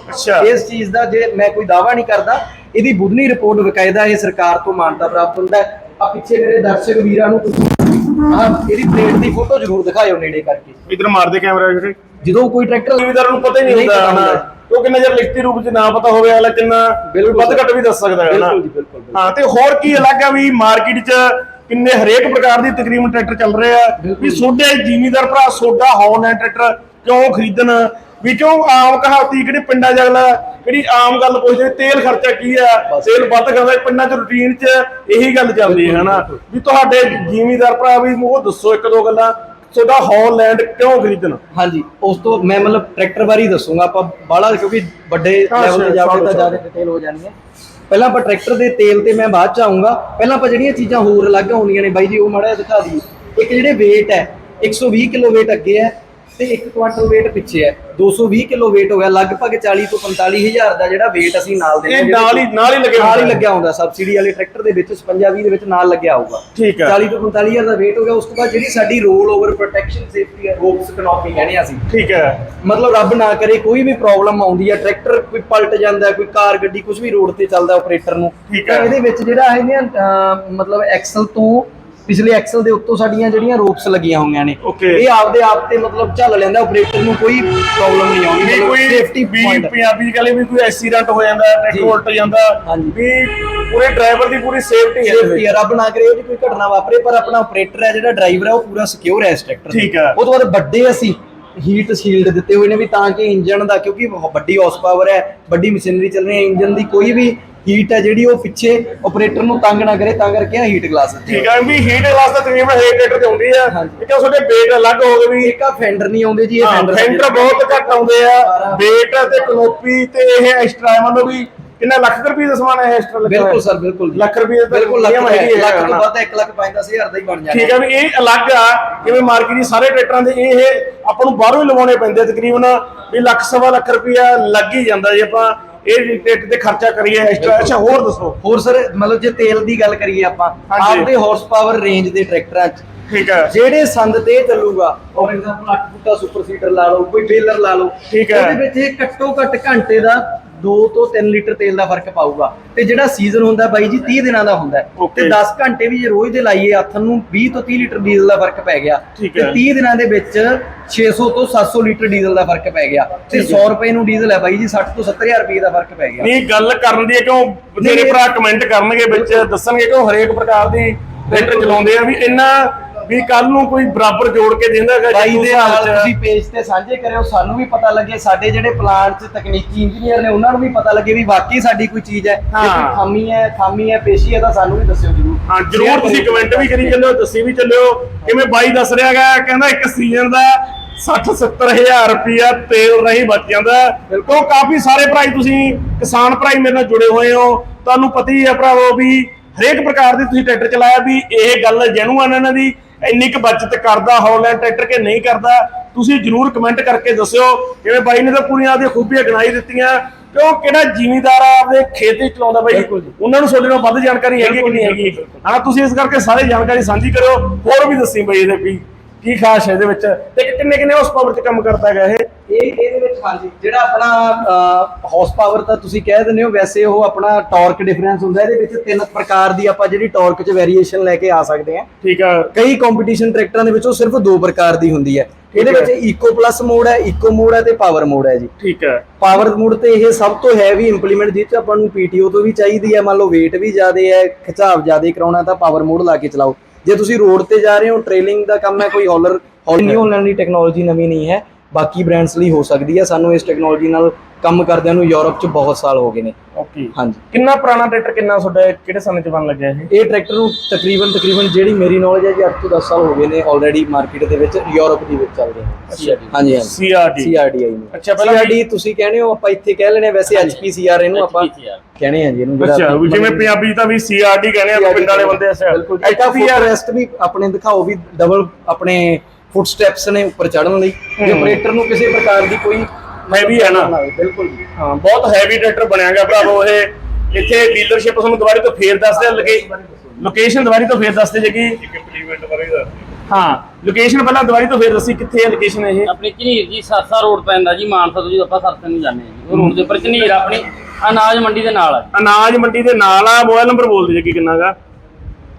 ਇਸ ਚੀਜ਼ ਦਾ ਜੇ ਮੈਂ ਕੋਈ ਦਾਵਾ ਨਹੀਂ ਕਰਦਾ ਇਹਦੀ ਬੁੱਧਨੀ ਰਿਪੋਰਟ ਬਕਾਇਦਾ ਇਹ ਸਰਕਾਰ ਤੋਂ ਮਾਨਤਾ ਪ੍ਰਾਪਤ ਹੁੰਦਾ ਹੈ। ਆ ਪਿੱਛੇ ਮੇਰੇ ਦਰਸ਼ਕ ਵੀਰਾਂ ਨੂੰ ਆਹ ਇਹਦੀ ਪਲੇਟ ਦੀ ਫੋਟੋ ਜ਼ਰੂਰ ਦਿਖਾਇਓ ਨੇੜੇ ਕਰਕੇ। ਇਧਰ ਮਾਰਦੇ ਕੈਮਰਾ ਜਿਹੜੇ। ਜਦੋਂ ਕੋਈ ਟਰੈਕਟਰ ਜ਼ਿਮੀਦਾਰ ਨੂੰ ਪਤਾ ਹੀ ਨਹੀਂ ਨਹੀਂ ਹੁੰਦਾ। ਹਨਾ ਕਿੰਨਾ ਚਿਰ ਲਿਖਤੀ ਰੂਪ 'ਚ ਨਾ ਪਤਾ ਹੋਵੇ ਅਗਲਾ ਕਿੰਨਾ ਵੱਧ। ਘੱਟ ਵੀ ਦੱਸ ਸਕਦਾ ਹੈ ਨਾ। ਹਾਂ ਤੇ ਹੋਰ ਕੀ ਅਲੱਗ ਆ ਵੀ ਮਾਰਕੀਟ 'ਚ ਕਿੰਨੇ ਹਰੇਕ ਪ੍ਰਕਾਰ ਦੀ ਤਕਰੀਬਨ ਟਰੈਕਟਰ ਚੱਲ ਰਹੇ ਆ ਵੀ। ਸੋਡੇ ਜ਼ਿਮੀਦਾਰ ਭਰਾ ਸੋਡਾ ਹੌਲੈਂਡ ਟਰੈਕਟਰ ਕਿਉਂ ਖਰੀਦਣ ਵੀ ਕਿਉਂ ਆਮ ਕਹਾਵਤੀ ਕਿਹੜੀ ਪਿੰਡਾਂ 'ਚ ਅਗਲਾ ਕਿਹੜੀ ਆਮ ਗੱਲ ਪੁੱਛਦੇ ਤੇਲ ਖਰਚਾ ਕੀ ਆ। ਤੇਲ ਵੱਧ ਖਾਂਦਾ ਪਿੰਡਾਂ 'ਚ ਰੂਟੀਨ 'ਚ ਇਹੀ ਗੱਲ ਚੱਲਦੀ ਹੈ ਹਨਾ। ਵੀ ਤੁਹਾਡੇ ਜ਼ਿਮੀਦਾਰ ਭਰਾ ਵੀ ਉਹ ਦੱਸੋ ਇੱਕ ਦੋ ਗੱਲਾਂ ਤੁਹਾਡਾ ਹੌਲੈਂਡ ਕਿਉਂ ਖਰੀਦਣ? ਹਾਂਜੀ ਉਸ ਤੋਂ ਮੈਂ ਮਤਲਬ ਟਰੈਕਟਰ ਬਾਰੇ ਹੀ ਦੱਸੂਗਾ ਆਪਾਂ ਬਾਹਲਾ ਕਿਉਂਕਿ ਵੱਡੇ ਲੈਵਲ ਤੇ ਜਾਵੇ ਚਲੋ, ਤਾਂ। ਜ਼ਿਆਦਾ ਡਿਟੇਲ ਹੋ ਜਾਣੀ ਹੈ। ਪਹਿਲਾਂ ਆਪਾਂ ਟਰੈਕਟਰ ਦੇ ਤੇਲ ਤੇ ਮੈਂ ਬਾਅਦ ਚ ਆਉਂਗਾ ਪਹਿਲਾਂ ਆਪਾਂ ਜਿਹੜੀਆਂ ਚੀਜ਼ਾਂ ਹੋਰ ਅਲੱਗ ਆਉਂਦੀਆਂ ਨੇ ਬਾਈ ਜੀ ਉਹ ਮਾੜਾ ਦਿਖਾ ਦਈਏ। ਇੱਕ ਜਿਹੜੇ weight ਹੈ 120 ਕਿਲੋ weight ਅੱਗੇ ਹੈ ਤੇ 1 ਕੁਆਂਟਲ weight ਪਿੱਛੇ ਹੈ। 220 ਕਿਲੋ weight ਹੋ ਗਿਆ ਲਗਭਗ 40 ਤੋਂ 45 ਹਜ਼ਾਰ ਦਾ ਜਿਹੜਾ weight ਅਸੀਂ ਨਾਲ ਦੇ ਇਹ ਨਾਲ ਹੀ ਨਾਲ ਹੀ ਲੱਗੇ ਨਾਲ ਹੀ। ਲੱਗਿਆ ਹੁੰਦਾ ਸਬਸਿਡੀ ਵਾਲੇ ਟਰੈਕਟਰ ਦੇ ਵਿੱਚ 55 20 ਦੇ ਵਿੱਚ ਨਾਲ ਲੱਗਿਆ ਹੋਊਗਾ। ਠੀਕ ਹੈ। 40 ਤੋਂ 45 ਹਜ਼ਾਰ ਦਾ weight ਹੋ ਗਿਆ ਉਸ ਤੋਂ ਬਾਅਦ ਜਿਹੜੀ ਸਾਡੀ ਰੋਲ ਓਵਰ ਪ੍ਰੋਟੈਕਸ਼ਨ ਸੇਫਟੀ ਹੈ ਰੋਪਸ ਕਨੋਪੀ ਕਹਿੰਦੇ ਆ ਅਸੀਂ। ਠੀਕ ਹੈ। ਮਤਲਬ ਰੱਬ ਨਾ ਕਰੇ ਕੋਈ ਵੀ ਪ੍ਰੋਬਲਮ ਆਉਂਦੀ ਹੈ ਟਰੈਕਟਰ ਕੋਈ ਪਲਟ ਜਾਂਦਾ ਕੋਈ ਕਾਰ ਗੱਡੀ ਕੁਝ ਵੀ ਰੋਡ ਤੇ ਚੱਲਦਾ ਆਪਰੇਟਰ ਨੂੰ ਠੀਕ ਤਾਂ ਹੈ। ਇਹਦੇ ਵਿੱਚ ਜਿਹੜਾ ਅਹ, ਮਤਲਬ ਐਕਸਲ ਤੋਂ ਪਿਛਲੇ ਐਕਸਲ ਦੇ ਉੱਤੋਂ ਸਾਡੀਆਂ ਜਿਹੜੀਆਂ ਰੋਪਸ ਲੱਗੀਆਂ ਹੋਈਆਂ ਨੇ. ਇਹ ਆਪਦੇ ਆਪ ਤੇ ਮਤਲਬ ਚੱਲ ਲੈਂਦਾ ਆਪਰੇਟਰ ਨੂੰ ਕੋਈ ਪ੍ਰੋਬਲਮ ਨਹੀਂ ਆਉਂਦੀ ਮਤਲਬ ਕੋਈ ਸੇਫਟੀ ਪੁਆਇੰਟ ਪੰਜਾਬੀ ਕਹਲੇ ਵੀ ਕੋਈ ਐਕਸੀਡੈਂਟ ਹੋ ਜਾਂਦਾ। ਟਰੈਕਟਰ ਉਲਟ ਜਾਂਦਾ। ਵੀ ਪੂਰੇ ਡਰਾਈਵਰ ਦੀ ਪੂਰੀ ਸੇਫਟੀ ਹੈ ਇਹਦੇ ਸੇਫਟੀ ਰੱਬ ਨਾ ਕਰੇ ਉਹਦੀ ਕੋਈ ਘਟਨਾ ਵਾਪਰੇ ਪਰ ਆਪਣਾ ਆਪਰੇਟਰ ਹੈ ਜਿਹੜਾ ਡਰਾਈਵਰ ਹੈ ਉਹ ਪੂਰਾ ਸਿਕਿਉਰ ਹੈ ਇਸ ਟਰੈਕਟਰ। ਠੀਕ ਹੈ। ਉਹ ਤੋਂ ਬਾਅਦ ਵੱਡੇ ਅਸੀਂ ਹੀਟ ਸ਼ੀਲਡ ਦਿੱਤੇ ਹੋਏ ਨੇ ਵੀ ਤਾਂ ਕਿ ਇੰਜਨ ਦਾ ਕਿਉਂਕਿ ਵੱਡੀ ਹਾਰਸ ਪਾਵਰ ਹੈ ਵੱਡੀ ਮਸ਼ੀਨਰੀ ਚੱਲ ਰਹੀ ਹੈ ਇੰਜਨ ਦੀ ਕੋਈ ਵੀ ਹੀਟ ਹੈ ਜਿਹੜੀ ਉਹ ਪਿੱਛੇ ਆਪਰੇਟਰ ਨੂੰ ਤੰਗ ਨਾ ਕਰੇ ਤਾਂ ਕਰਕੇ ਆ ਹੀਟ ਗਲਾਸ ਦਿੱਤੇ। ਠੀਕ ਹੈ ਵੀ ਹੀਟ ਗਲਾਸ ਤਾਂ ਤਕਰੀਬਨ ਹਰੇਕ ਟਰੈਕਟਰ ਤੇ ਹੁੰਦੀ ਆ। ਇੱਕ ਤੁਹਾਡੇ ਵੇਟ ਅਲੱਗ ਹੋ ਗਏ ਵੀ। ਇੱਕ ਆ ਫੈਂਡਰ ਨਹੀਂ ਆਉਂਦੇ ਜੀ ਇਹ ਫੈਂਡਰ ਫੈਂਟਰ ਬਹੁਤ ਘੱਟ ਆਉਂਦੇ ਆ। ਵੇਟ ਤੇ ਕਨੋਪੀ ਤੇ ਇਹ ਐਕਸਟਰਾ ਮੰਨ ਵੀ ਕਿੰਨਾ ਲੱਖ ਰੁਪਏ ਦਾ ਸਮਾਨ ਹੈ ਐਕਸਟਰਾ ਲੱਗਿਆ ਬਿਲਕੁਲ? ਸਰ ਬਿਲਕੁਲ। ਲੱਖ ਰੁਪਏ ਦਾ ਬਿਲਕੁਲ ਲੱਖ ਲੱਖ ਤੋਂ। ਵੱਧ 1 ਲੱਖ 5 ਹਜ਼ਾਰ ਦਾ ਹੀ ਬਣ ਜਾਣਾ। ਠੀਕ ਹੈ ਵੀ ਇਹ ਅਲੱਗ ਆ। ਜਿਵੇਂ ਮਾਰਕੀਟ ਦੀ ਸਾਰੇ ਟਰੈਕਟਰਾਂ ਦੇ ਇਹ ਆਪਾਂ ਨੂੰ ਬਾਹਰੋਂ ਹੀ ਲਵਾਉਣੇ ਪੈਂਦੇ ਤਕਰੀਬਨ ਵੀ ਲੱਖ ਸਵਾ ਲੱਖ ਰੁਪਇਆ ਲੱਗ ਹੀ ਜਾਂਦਾ ਜੇ ਆਪਾਂ। ਇਹ ਟਰੈਕਟਰ ਤੇ ਖਰਚਾ ਕਰੀਏ ਐਕਸਟਰਾ ਅੱਛਾ ਹੋਰ ਦੱਸੋ। ਹੋਰ ਸਰ ਮਤਲਬ ਜੇ ਤੇਲ ਦੀ ਗੱਲ ਕਰੀਏ ਆਪਾਂ ਹਾਂਜੀ। ਆਪਦੇ ਹਾਰਸ ਪਾਵਰ ਰੇਂਜ ਦੇ ਟਰੈਕਟਰਾਂ 'ਚ। ਠੀਕ ਹੈ। ਜਿਹੜੇ ਸੰਦ ਤੇ ਇਹ ਚੱਲੂਗਾ ਫੋਰ ਐਗਜ਼ਾਮਪਲ 8 ਫੁੱਟਾ ਸੁਪਰ ਸੀਟਰ ਲਾ ਲਓ ਕੋਈ ਬੇਲਰ ਲਾ ਲਓ ਠੀਕ ਹੈ। ਉਹਦੇ ਵਿੱਚ ਇਹ ਘੱਟੋ ਘੱਟ ਘੰਟੇ ਦਾ 2 ਤੋਂ 3 ਲੀਟਰ ਤੇਲ ਦਾ ਫ਼ਰਕ ਪਾਊਗਾ ਤੇ ਜਿਹੜਾ ਸੀਜ਼ਨ ਹੁੰਦਾ ਬਾਈ ਜੀ 30 ਦਿਨਾਂ ਦਾ ਹੁੰਦਾ ਹੈ। Okay. ਤੇ 10 ਘੰਟੇ ਵੀ ਜੇ ਰੋਜ਼ ਦੇ ਲਾਈਏ ਹੱਥ ਨੂੰ 20 ਤੋਂ 30 ਲੀਟਰ ਡੀਜ਼ਲ ਦਾ ਫ਼ਰਕ ਪੈ ਗਿਆ ਠੀਕ ਤੇ ਹੈ। 30 ਦਿਨਾਂ ਦੇ ਵਿੱਚ 600 ਤੋਂ 700 ਲੀਟਰ ਡੀਜ਼ਲ ਦਾ ਫ਼ਰਕ ਪੈ ਗਿਆ ਤੇ ਠੀਕ ਹੈ। 100 ਰੁਪਏ ਨੂੰ ਡੀਜ਼ਲ ਹੈ ਬਾਈ ਜੀ 60 ਤੋਂ 70000 ਰੁਪਏ ਦਾ ਫ਼ਰਕ ਪੈ ਗਿਆ ਨਹੀਂ ਗੱਲ ਕਰਨ ਦੀ ਹੈ ਕਿਉਂ ਨਹੀਂ, ਭਰਾ ਕਮੈਂਟ ਕਰਨਗੇ ਵਿੱਚ ਦੱਸਣਗੇ ਕਿ ਉਹ ਹਰੇਕ ਪ੍ਰਕਾਰ ਦੀ ਟਰੈਕਟਰ ਚਲਾਉਂਦੇ ਆ ਵੀ ਇੰਨਾ ਵੀ ਕੱਲ ਨੂੰ ਕੋਈ ਬਰਾਬਰ ਜੋੜ ਕੇ ਦਿੰਦਾ ਹੈਗਾ ਬਾਈ ਦੇ ਨਾਲ ਤੁਸੀਂ ਪੇਜ ਤੇ ਸਾਂਝੇ ਕਰਿਓ ਸਾਨੂੰ ਵੀ ਪਤਾ ਲੱਗੇ ਸਾਡੇ ਜਿਹੜੇ ਪਲਾਂਟ 'ਚ ਤਕਨੀਕੀ ਇੰਜੀਨੀਅਰ ਨੇ ਉਹਨਾਂ ਨੂੰ ਵੀ ਪਤਾ ਲੱਗੇ ਵੀ ਵਾਕਈ ਸਾਡੀ ਕੋਈ ਚੀਜ਼ ਹੈ। ਜੇ ਹਾਂ। ਕੋਈ ਖਾਮੀ ਹੈ ਖਾਮੀ ਹੈ ਪੇਸ਼ੀ ਹੈ ਤਾਂ ਸਾਨੂੰ ਵੀ ਦੱਸਿਓ ਜਰੂਰ। ਹਾਂ ਜਰੂਰ ਤੁਸੀਂ ਕਮੈਂਟ ਵੀ ਕਰੀ ਚੱਲਿਓ ਦੱਸੀ ਵੀ ਚੱਲਿਓ ਕਿਵੇਂ ਬਾਈ ਦੱਸ ਰਿਹਾ ਹੈਗਾ ਕਹਿੰਦਾ ਇੱਕ ਸੀਜ਼ਨ ਦਾ 60 70000 ਰੁਪਇਆ ਤੇਲ ਨਹੀਂ ਬਚ ਜਾਂਦਾ ਬਿਲਕੁਲ। ਕਾਫੀ ਸਾਰੇ ਭਰਾਈ ਤੁਸੀਂ ਕਿਸਾਨ ਭਰਾਈ ਮੇਰੇ ਨਾਲ ਜੁੜੇ ਹੋਏ ਹੋ। ਤੁਹਾਨੂੰ ਪਤਾ ਹੀ ਹੈ ਭਰਾਵੋ ਵੀ ਹਰੇਕ ਪ੍ਰਕਾਰ ਦੀ ਤੁਸੀਂ ਟਰੈਕਟਰ ਚਲਾਇਆ ਵੀ ਇਹ ਗੱਲ ਜੈਨੂਅਨ ਇਹਨਾਂ ਦੀ। ਇੰਨੀ ਕੁ ਬਚਤ ਕਰਦਾ ਹੌਲੈਂਡ ਟਰੈਕਟਰ ਕਿ ਨਹੀਂ ਕਰਦਾ ਤੁਸੀਂ ਜਰੂਰ ਕਮੈਂਟ ਕਰਕੇ ਦੱਸਿਓ ਜਿਵੇਂ ਬਾਈ ਨੇ ਤਾਂ ਪੂਰੀਆਂ ਆਪਦੀਆਂ ਖੂਬੀਆਂ ਗਿਣਾਈ ਦਿੱਤੀਆਂ ਕਿਉਂ ਕਿਹੜਾ ਜ਼ਿਮੀਂਦਾਰ ਆ ਆਪਦੇ ਖੇਤ ਹੀ ਚਲਾਉਂਦਾ ਬਾਈ। ਉਹਨਾਂ ਨੂੰ ਤੁਹਾਡੇ ਨਾਲ ਵੱਧ ਜਾਣਕਾਰੀ ਹੈਗੀ ਕਿ ਨਹੀਂ ਹੈਗੀ? ਹਾਂ ਤੁਸੀਂ ਇਸ ਕਰਕੇ ਸਾਰੇ ਜਾਣਕਾਰੀ ਸਾਂਝੀ ਕਰਿਓ ਹੋਰ ਵੀ ਦੱਸੀ ਬਈ ਇਹਦੇ ਵੀ। ਕੀ ਖਾਸ ਹੈ ਇਹਦੇ ਵਿੱਚ? ਤੇ ਕਿੰਨੇ ਕਿੰਨੇ ਹਾਰਸ ਪਾਵਰ ਤੇ ਕੰਮ ਕਰਦਾ ਹੈਗਾ ਇਹ? ਇਹ ਇਹਦੇ ਵਿੱਚ ਹਾਂਜੀ ਜਿਹੜਾ ਆਪਣਾ ਹਾਰਸ ਪਾਵਰ ਤਾਂ ਤੁਸੀਂ ਕਹਿ ਦਿੰਦੇ ਹੋ ਵੈਸੇ ਉਹ ਆਪਣਾ ਟਾਰਕ ਡਿਫਰੈਂਸ ਹੁੰਦਾ ਇਹਦੇ ਵਿੱਚ ਤਿੰਨ ਪ੍ਰਕਾਰ ਦੀ ਆਪਾਂ ਜਿਹੜੀ ਟਾਰਕ 'ਚ ਵੇਰੀਏਸ਼ਨ ਲੈ ਕੇ ਆ ਸਕਦੇ ਹਾਂ। ਠੀਕ ਆ। ਕਈ ਕੰਪੀਟੀਸ਼ਨ ਟਰੈਕਟਰਾਂ ਦੇ ਵਿੱਚ ਉਹ ਸਿਰਫ ਦੋ ਪ੍ਰਕਾਰ ਦੀ ਹੁੰਦੀ ਹੈ। ਇਹਦੇ। ਵਿੱਚ ਇਕੋ ਪਲੱਸ ਮੋਡ ਹੈ ਇਕੋ ਮੋਡ ਹੈ ਤੇ ਪਾਵਰ ਮੋਡ ਹੈ ਜੀ। ਠੀਕ ਹੈ। ਪਾਵਰ ਮੋਡ ਤੇ ਇਹ ਸਭ ਤੋਂ ਹੈਵੀ ਇੰਪਲੀਮੈਂਟ ਜਿਸ 'ਚ ਆਪਾਂ ਨੂੰ ਪੀਟੀਓ ਤੋਂ ਵੀ ਚਾਹੀਦੀ ਹੈ ਮੰਨ ਲਓ weight ਵੀ ਜ਼ਿਆਦੇ ਹੈ ਖਿਚਾਵ ਜ਼ਿਆਦੇ ਕਰਾਉਣਾ ਤਾਂ ਪਾਵਰ ਮੋਡ ਲਾ ਕੇ ਚਲਾਓ। ਜੇ ਤੁਸੀਂ ਰੋਡ ਤੇ ਜਾ ਰਹੇ ਹੋ ਟ੍ਰੇਲਿੰਗ ਦਾ ਕੰਮ ਹੈ, ਕੋਈ ਹੌਲਰ ਹੌਲੀ ਨਹੀਂ ਹੋਣ ਦੀ ਟੈਕਨੋਲੋਜੀ ਨਵੀਂ ਨਹੀਂ ਹੈ। ਬਾਕੀ ਬ੍ਰਾਂਡਸ ਲਈ ਹੋ ਸਕਦੀ ਹੈ ਸਾਨੂੰ ਇਸ ਟੈਕਨੋਲੋਜੀ ਨਾਲ ਕੰਮ ਕਰਦਿਆਂ ਨੂੰ ਯੂਰਪ 'ਚ ਬਹੁਤ ਸਾਲ ਹੋ ਗਏ ਨੇ। ਓਕੇ ਹਾਂਜੀ। ਕਿੰਨਾ ਪੁਰਾਣਾ ਟਰੈਕਟਰ ਕਿੰਨਾ ਤੁਹਾਡਾ ਕਿਹੜੇ ਸਾਲ ਚ ਬਣ ਲੱਗਿਆ ਇਹ? ਇਹ ਟਰੈਕਟਰ ਨੂੰ ਤਕਰੀਬਨ ਤਕਰੀਬਨ ਜਿਹੜੀ ਮੇਰੀ ਨੌਲੇਜ ਹੈ ਜੀ 8 ਤੋਂ 10 ਸਾਲ ਹੋ ਗਏ ਨੇ ਆਲਰੇਡੀ ਮਾਰਕੀਟ ਦੇ ਵਿੱਚ ਯੂਰਪ ਦੇ ਵਿੱਚ ਚੱਲ ਰਿਹਾ ਅੱਛਾ ਹਾਂਜੀ ਹਾਂਜੀ। ਸੀਆਰਡੀ ਸੀਆਰਡੀਆਈ ਨੂੰ। ਅੱਛਾ, ਪਹਿਲਾਂ ਸੀਆਰਡੀ ਤੁਸੀਂ ਕਹਿੰਦੇ ਹੋ ਆਪਾਂ ਇੱਥੇ ਕਹਿ ਲੈਣੇ ਵੈਸੇ ਐਚਪੀਸੀਆਰ ਇਹਨੂੰ ਆਪਾਂ ਕਹਿੰਦੇ ਹਾਂ ਜੀ ਇਹਨੂੰ ਅੱਛਾ ਵੀ ਜਿਵੇਂ ਪੰਜਾਬੀ ਤਾਂ ਵੀ ਸੀਆਰਡੀ ਕਹਿੰਦੇ ਆ ਪਿੰਡ ਵਾਲੇ ਬੰਦੇ ਅੱਛਾ। ਬਿਲਕੁਲ ਇੱਕ ਰੈਸਟ ਵੀ ਆਪਣੇ ਦਿਖਾਓ ਵੀ ਡਬਲ ਆਪਣੇ ਫੁੱਟ ਸਟੈਪਸ ਨੇ ਉੱਪਰ ਚੜਨ ਲਈ। ਜੇ। ਆਪਰੇਟਰ ਨੂੰ ਕਿਸੇ ਪ੍ਰਕਾਰ ਦੀ ਕੋਈ Heavy ਹੈ ਨਾ। ਹੋਵੇ, ਬਿਲਕੁਲ ਜੀ। ਹਾਂ ਬਹੁਤ ਹੈਵੀ ਟਰੈਕਟਰ ਬਣਿਆ ਗਿਆ ਭਰਾਵੋ ਇਹ। ਇੱਥੇ ਡੀਲਰਸ਼ਿਪ ਤੁਹਾਨੂੰ ਦੁਬਾਰੇ ਤੋਂ ਫੇਰ ਦੱਸਦੇ ਲਗੇ ਲੋਕੇਸ਼ਨ ਦੁਬਾਰੇ ਤੋਂ ਫੇਰ ਦੱਸਦੇ ਜੇ। ਕਿ ਹਾਂ ਲੋਕੇਸ਼ਨ ਪਹਿਲਾਂ ਦੁਬਾਰੇ ਤੋਂ ਫੇਰ ਦੱਸੀ ਕਿੱਥੇ ਹੈ ਲੋਕੇਸ਼ਨ ਇਹ? ਆਪਣੀ ਝਨੀਰ ਜੀ ਸਰਸਾ ਰੋਡ ਪੈਂਦਾ ਜੀ ਮਾਨਸਾ ਤੋਂ ਜੀ ਆਪਾਂ ਸਰਸੇ ਨੂੰ ਜਾਂਦੇ ਹਾਂ ਜੀ। ਰੋਡ ਦੇ ਉੱਪਰ ਝਨੀਰ ਆਪਣੀ ਅਨਾਜ ਮੰਡੀ ਦੇ ਨਾਲ ਆ ਅਨਾਜ ਮੰਡੀ ਦੇ ਨਾਲ ਆ ਮੋਬਾਈਲ ਨੰਬਰ ਬੋਲ ਦਿਓ ਜੀ ਕਿੰਨਾਗਾ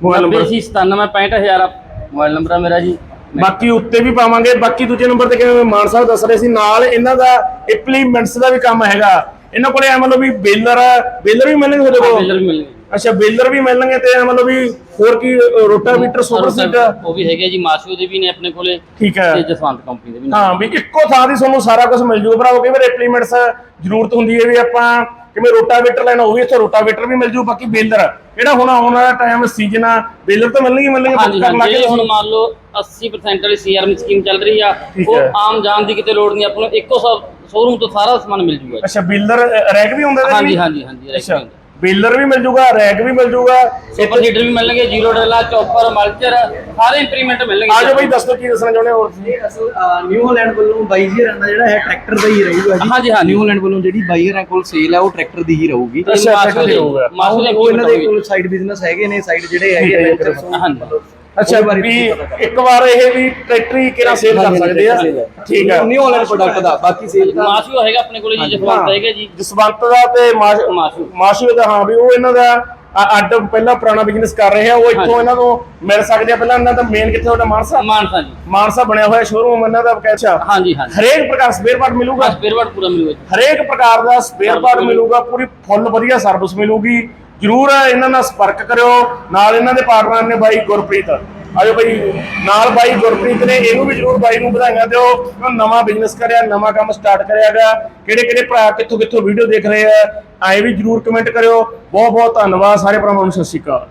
ਮੋਬਾਈਲ ਨੰਬਰ। 976965000 ਮੋਬਾਈਲ ਨੰਬਰ ਆ ਮੇਰਾ ਜੀ। ਬਾਕੀ ਉੱਤੇ ਵੀ ਪਾਵਾਂਗੇ ਬਾਕੀ ਦੂਜੇ ਨੰਬਰ ਤੇ ਕਿਵੇਂ ਮਾਨ ਸਾਹਿਬ ਦੱਸ ਰਹੇ ਸੀ ਨਾਲ ਇਹਨਾਂ ਦਾ ਇੰਪਲੀਮੈਂਟਸ ਦਾ ਵੀ ਕੰਮ ਹੈਗਾ। ਇਹਨਾਂ ਕੋਲੇ ਐ ਮਤਲਬ ਵੀ ਬੇਲਰ ਬੇਲਰ ਵੀ ਮਿਲਣਗੇ ਉਹਦੇ ਕੋਲ? ਬਿਲਰ ਵੀ ਮਿਲਣਗੇ। ਅੱਛਾ ਬੇਲਰ ਵੀ ਮਿਲਣਗੇ ਤੇ ਮਤਲਬ ਵੀ ਹੋਰ ਕੀ ਰੋਟਾਵੀਟਰ ਸੁਪਰ ਸੀਟਰ ਉਹ ਵੀ ਹੈਗੇ ਜੀ ਮਾਸ਼ੂ ਦੇ ਵੀ ਨੇ ਆਪਣੇ ਕੋਲੇ ਠੀਕ ਹੈ। ਤੇ ਜਸਵੰਤ ਕੰਪਨੀ ਦੇ ਵੀ ਨੇ। ਹਾਂ ਵੀ ਇੱਕੋ ਥਾਂ ਦੀ ਤੁਹਾਨੂੰ ਸਾਰਾ ਕੁਝ ਮਿਲ ਜੂਗਾ ਭਰਾਵੋ ਕਈ ਵਾਰ ਇੰਪਲੀਮੈਂਟਸ ਜ਼ਰੂਰਤ ਹੁੰਦੀ ਹੈ ਵੀ ਆਪਾਂ ਕਿਵੇਂ ਰੋਟਾਵੇਟਰ ਲੈਣਾ ਉਹ ਵੀ ਇੱਥੇ ਰੋਟਾਵੇਟਰ ਵੀ ਮਿਲ ਜੂ ਬਾਕੀ ਬੇਲਰ ਜਿਹੜਾ ਹੁਣ ਆਉਣ ਵਾਲਾ ਟਾਈਮ ਸੀਜ਼ਨ ਆ ਬੇਲਰ ਤਾਂ ਮਿਲਣਗੇ ਮਿਲਣਗੇ ਹਾਂਜੀ ਕਰ ਹਾਂਜੀ ਹੁਣ ਮੰਨ ਲਓ 80% ਵਾਲੀ ਸੀਆਰਐਮ ਸਕੀਮ ਚੱਲ ਰਹੀ ਆ ਠੀਕ ਉਹ। ਆਮ ਜਾਣ ਦੀ ਕਿਤੇ ਲੋੜ ਨਹੀਂ ਆਪਾਂ ਨੂੰ ਇੱਕੋ ਸ਼ੋਰੂਮ ਤੋਂ ਸਾਰਾ ਸਮਾਨ ਮਿਲ ਜੂਗਾ। ਅੱਛਾ ਬੇਲਰ ਰੈਕ ਵੀ ਹੁੰਦਾ ਇਹਦੇ ਹਾਂਜੀ ਵਿੱਚ? ਹਾਂਜੀ ਹਾਂਜੀ ਅੱਛਾ ਬੇਲਰ ਵੀ ਮਿਲ ਜੂਗਾ ਰੈਕ ਵੀ ਮਿਲ ਜੂਗਾ। ਸੁਪਰ ਸੀਡਰ ਵੀ ਮਿਲਣਗੇ ਜ਼ੀਰੋ ਡਰਲਾ ਚੌਪਰ ਮਲਚਰ ਸਾਰੇ ਇੰਪਲੀਮੈਂਟ ਮਿਲਣਗੇ। ਆ ਜਾਓ ਬਈ ਦੱਸੋ ਕੀ ਦੱਸਣਾ ਚਾਹੁੰਦੇ ਹੋ ਹੋਰ? ਇਹ ਅਸਲ ਨਿਊ ਹਾਲੈਂਡ ਵੱਲੋਂ ਬਾਈ ਜੀ ਦਾ ਜਿਹੜਾ ਹੈ ਟਰੈਕਟਰ ਦਾ ਹੀ ਰਹੂਗਾ ਜੀ। ਹਾਂਜੀ, ਹਾਂਜੀ। ਨਿਊ ਹਾਲੈਂਡ ਵੱਲੋਂ ਜਿਹੜੀ ਬਾਈ ਹਰਾਂ ਕੋਲ ਸੇਲ ਹੈ ਉਹ ਟਰੈਕਟਰ ਦੀ ਹੀ ਰਹੂਗੀ। ਮਾਸ਼ੂ ਅੱਛਾ, ਦੇ ਹੋਊਗਾ। ਮਾਸ਼ੂ ਦੇ ਉਹ ਇਹਨਾਂ ਦੇ implement ਕੋਲ ਸਾਈਡ ਬਿਜ਼ਨਸ ਹੈਗੇ ਨੇ ਸਾਈਡ ਜਿਹੜੇ ਹੈਗੇ ਠੀਕ ਹੈ, ਅੱਛਾ ਵੀ। ਇੱਕ ਵਾਰ ਇਹ ਵੀ ਟਰੈਕਟਰ ਹੀ ਕਿਹੜਾ ਸੇਲ ਕਰ ਸਕਦੇ ਆ। ਹੈ। ਠੀਕ ਆ। ਨਿਊ ਹਾਲੈਂਡ ਪ੍ਰੋਡਕਟ ਦਾ ਬਾਕੀ ਸੇਲ ਦਾ। ਮਾਸ਼ੂ ਹੈਗਾ ਆਪਣੇ ਕੋਲੇ ਜੀ ਜਸਵੰਤ ਹੈਗੇ ਜੀ। ਜਸਵੰਤ ਦਾ ਤੇ ਮਾਸ਼- ਮਾਸ਼ੂ। ਦਾ ਹਾਂ ਵੀ ਉਹ ਇਹਨਾਂ ਦਾ ਅੱਡ ਪਹਿਲਾਂ ਪੁਰਾਣਾ ਬਿਜ਼ਨਸ ਕਰ ਰਹੇ ਆ। ਉਹ ਇੱਥੋਂ। ਇਹਨਾਂ ਤੋਂ ਮਿਲ ਸਕਦੇ ਆ। ਪਹਿਲਾਂ ਇਹਨਾਂ ਦਾ ਮੇਨ ਕਿੱਥੇ ਤੁਹਾਡਾ? ਮਾਨਸਾ? ਮਾਨਸਾ ਜੀ। ਮਾਨਸਾ ਬਣਿਆ ਹੋਇਆ ਸ਼ੋਰੂਮ ਇਹਨਾਂ ਦਾ ਕਹਿਛਾ ਹਾਂਜੀ ਹਾਂਜੀ। ਹਰੇਕ ਪ੍ਰਕਾਰ ਸਪੇਅਰ ਪਾਰਟ ਮਿਲੂਗਾ। ਬਸ ਪੇਰਵਟ ਪੂਰਾ ਮਿਲੂਗਾ ਹਰੇਕ ਪ੍ਰਕਾਰ ਦਾ ਸਪੇਅਰ ਪਾਰਟ ਮਿਲੂ। ਮਿਲੂਗਾ। ਪੂਰੀ ਫੁੱਲ ਵਧੀਆ ਸਰਵਿਸ ਮਿਲੂਗੀ। ਜਰੂਰ ਇਹਨਾਂ ਨਾਲ ਸੰਪਰਕ ਕਰਿਓ। ਨਾਲ ਇਹਨਾਂ ਦੇ ਪਾਰਟਨਰ ਨੇ ਬਾਈ ਗੁਰਪ੍ਰੀਤ। ਆਜੋ ਬਾਈ, ਨਾਲ ਬਾਈ ਗੁਰਪ੍ਰੀਤ ਨੇ, ਇਹਨੂੰ ਵੀ ਜਰੂਰ ਬਾਈ ਨੂੰ ਵਧਾਈਆਂ ਦਿਓ। ਉਹ ਨਵਾਂ ਬਿਜ਼ਨਸ ਕਰਿਆ, ਨਵਾਂ ਕੰਮ ਸਟਾਰਟ ਕਰਿਆਗਾ ਕਿਹੜੇ ਕਿਹੜੇ ਭਰਾ ਕਿੱਥੋਂ ਕਿੱਥੋਂ ਵੀਡੀਓ ਦੇਖ ਰਹੇ ਆ ਆਏ ਵੀ ਜਰੂਰ ਕਮੈਂਟ ਕਰਿਓ। ਬਹੁਤ ਬਹੁਤ ਧੰਨਵਾਦ ਸਾਰੇ ਭਰਾਵਾਂ ਨੂੰ, ਸਤਿ ਸ਼੍ਰੀ ਅਕਾਲ।